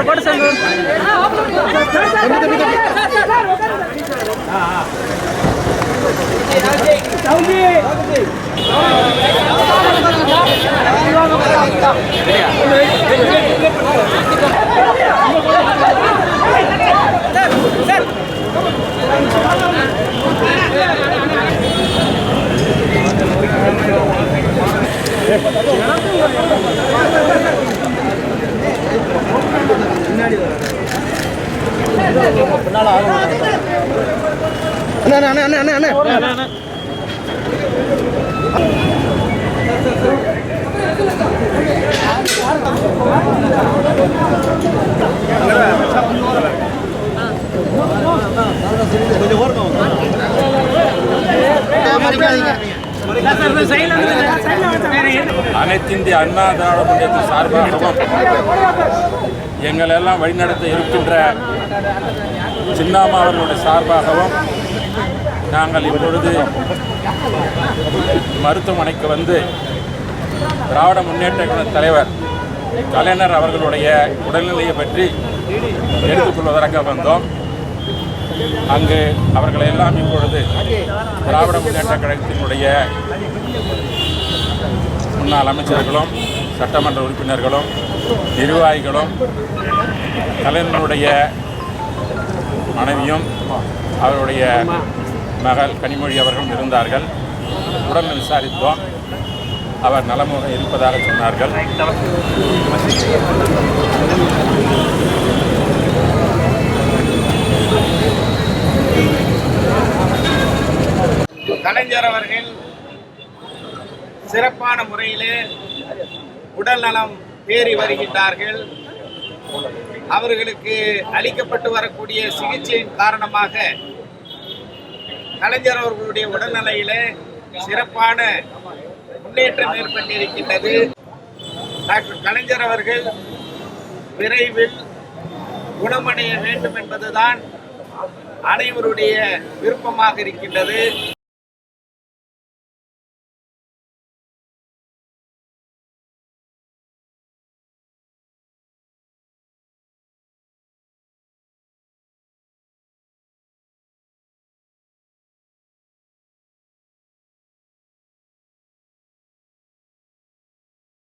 ஒரு போட்டு you. அண்ணா அண்ணா அண்ணா அண்ணா அண்ணா அனைத்திந்திய அண்ணா திராவிட முன்னேற்ற சார்பாகவும் எங்களெல்லாம் வழிநடத்த இருக்கின்ற சின்னாமா அவர்களுடைய சார்பாகவும் நாங்கள் இப்பொழுது மருத்துவமனைக்கு வந்து திராவிட முன்னேற்ற கழக தலைவர் கலைஞர் அவர்களுடைய உடல்நிலையை பற்றி எடுத்துக்கொள்வதற்காக வந்தோம். அங்கு அவர்களை எல்லாம் இப்பொழுது திராவிட முன்னேற்ற கழகத்தினுடைய முன்னாள் அமைச்சர்களும் சட்டமன்ற உறுப்பினர்களும் நிர்வாகிகளும் கலைஞனுடைய மனைவியும் அவருடைய மகள் கனிமொழி அவர்களும் இருந்தார்கள். உடல் விசாரித்தோம். அவர் நலமாக இருப்பதாக சொன்னார்கள். கலைஞர் அவர்கள் சிறப்பான முறையிலே உடல் நலம் தேறி வருகின்றார்கள். அவர்களுக்கு அளிக்கப்பட்டு வரக்கூடிய சிகிச்சையின் காரணமாக கலைஞர் அவர்களுடைய உடல்நிலையில சிறப்பான முன்னேற்றம் ஏற்பட்டிருக்கின்றது. டாக்டர் கலைஞர் அவர்கள் விரைவில் குணமடைய வேண்டும் என்பதுதான் அனைவருடைய விருப்பமாக இருக்கின்றது.